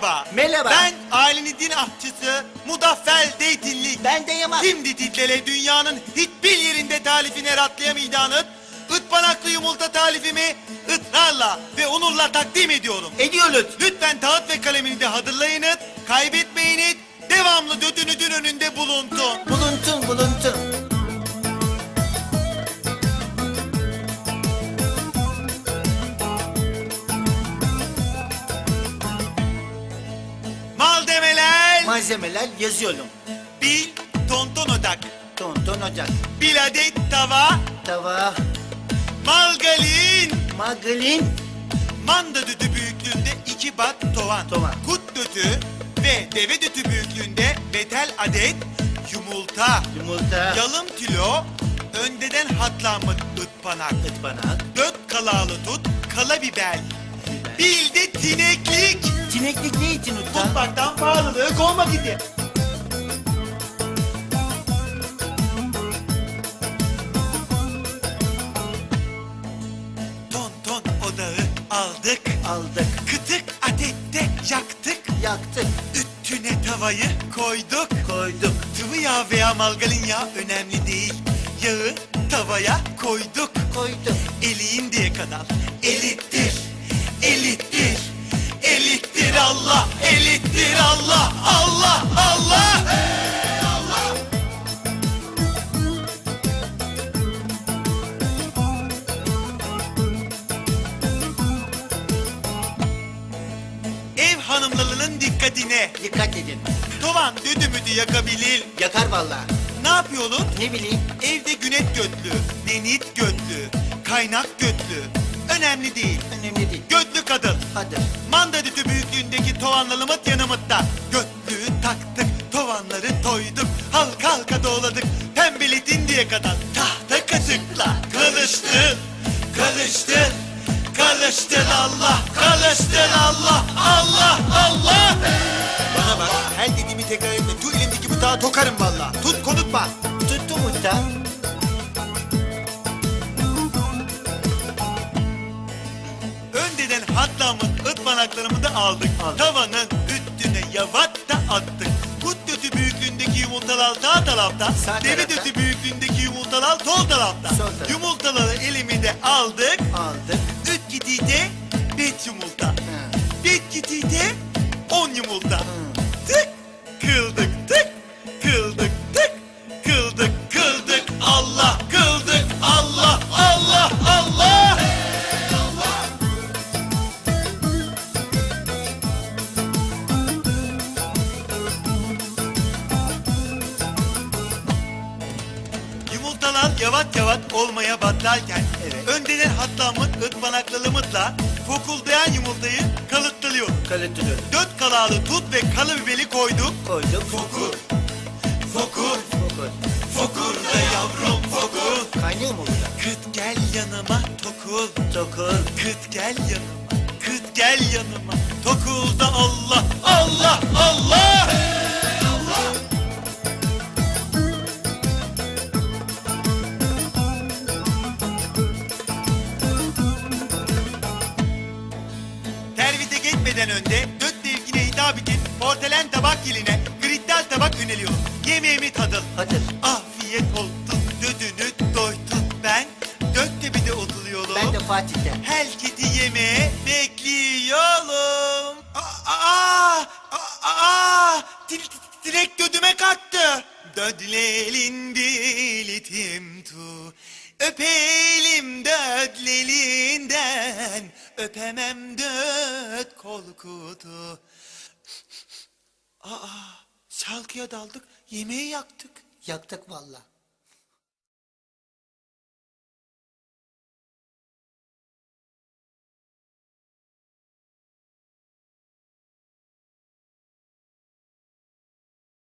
Merhaba. Merhaba. Ben ailenin din ahçısı Mudaffel Deytinlik. Ben de Yaman. Şimdi titlele dünyanın hiçbir yerinde tarifine rastlayamayacağınız ıtpanaklı yumurta tarifimi ıtrarla ve onurla takdim ediyorum. Ediyoruz. Lütfen kağıt ve kalemini de hazırlayınız, kaybetmeyiniz, devamlı götünüzün önünde bulundun. Buluntun buluntun. Malzemeler yazıyorum. bir tonton odak, Tonton ocak. bir adet tava, Tava. malgalin, Maglin. manda düdü büyüklüğünde iki bat tovan, Tovan. kut düdü ve deve düdü büyüklüğünde betel adet yumurta, Yumurta. yalım kilo, öndeden hatlanmış ıtpanak, Itpanak. dört kalalı tut, kala biber, bir de tineklik. Tineklik ne için usta? Mutfaktan pahalılığı kovmak idi. Ton ton odağı aldık. Aldık. Kıtık adette yaktık. Yaktık. Üstüne tavayı koyduk. Koyduk. Sıvı yağ veya margarin yağı önemli değil. Yağı tavaya koyduk. Koyduk. Eliğin diye kadar. Elittir, elittir, elittir Allah, elittir Allah, Allah, Allah. Ev hanımlarının dikkatine. Dikkat edin. Tovan düdümüdü yakabilir. Yakar vallahi. Ne yapıyorsun? Ne bileyim. Evde günet götlü, denit götlü, kaynak götlü. Önemli değil. Önemli değil. Götlü kadın. Hadi. Manda düdü büyüklüğündeki tovanlarımız yanımızda. Götlüğü taktık, tovanları toyduk. Halka halka doğladık, pembeletin diye kadar. Tahta kaşıkla karıştır, karıştır, karıştır Allah, karıştır Allah, Allah, Allah. Bana bak, her dediğimi tekrar etme. Şu elimdeki bıtağı tokarım vallahi. Tut konutma. Tuttum usta. Öndeden hatlamın ıtmanaklarımı da aldık. Aldık. Tavanın üstüne yavat da attık. Kut dötü büyüklüğündeki yumurtalar sağ tarafta. Sağ deve tarafta. dötü büyüklüğündeki yumurtalar sol tarafta. Sol tarafta. Yumurtaları elimide aldık. Aldık. Üç gidide beş yumurta. Ha. Beş gidide on yumurta. Hı. Yavaş yavaş olmaya başlarken Evet. öndeden hatlamız ıtmanaklılığımızla fokuldayan yumurtayı kalıtlıyor. Kalıtılıyor. Dört kalalı tut ve kalı biberi koyduk. Koyduk. Fokur, fokur, Fokur. fokur da yavrum fokur. Kaynıyor mu burada? Kıt gel yanıma tokul, Tokul. kıt gel yanıma, kıt gel yanıma. Tokul da Allah, Allah, Allah. Geçmeden önce dört sevgine hitap için portelen tabak yerine kristal tabak öneriyorum. Yemeğimi tadın. Hadi. Afiyet olsun, dödünü doydun. Ben dört tepede oturuyorum. Ben de Fatih'te. Herkesi yemeğe bekliyorum. Aa, aa, aa, aa, direkt dödüme kalktı. Dödlelin bilitim tu. Öpelim dödlelinden. Öpemem död kol kutu. Aa, şarkıya daldık, yemeği yaktık. Yaktık vallahi.